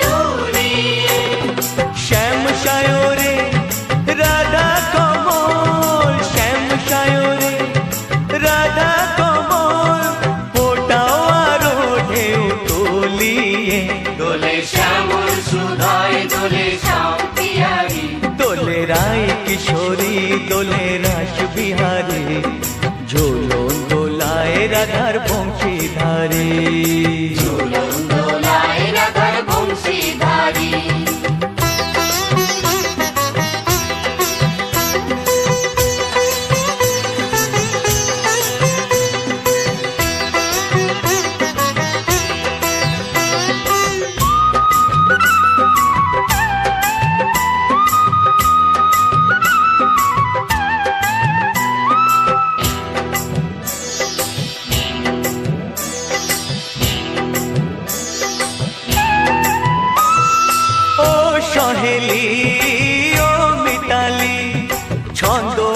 দুলিয়ে শ্যাম সায়রে রাধা কমল শ্যাম সায়রে রাধা কমল ফোটাও আরও ঢেউ তুলিয়ে। দোলে শ্যামল সুধায় দোলে শ্যাম পিয়ারি দোলে রায় কিশোরী দোলে রাস বিহারী বংশীধারী 慢动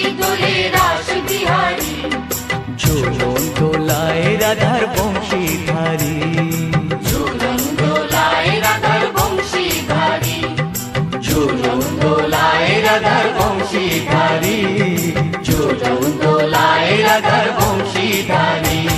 বংশীধারী ঝুলন দোলায় রাধার বংশীধারী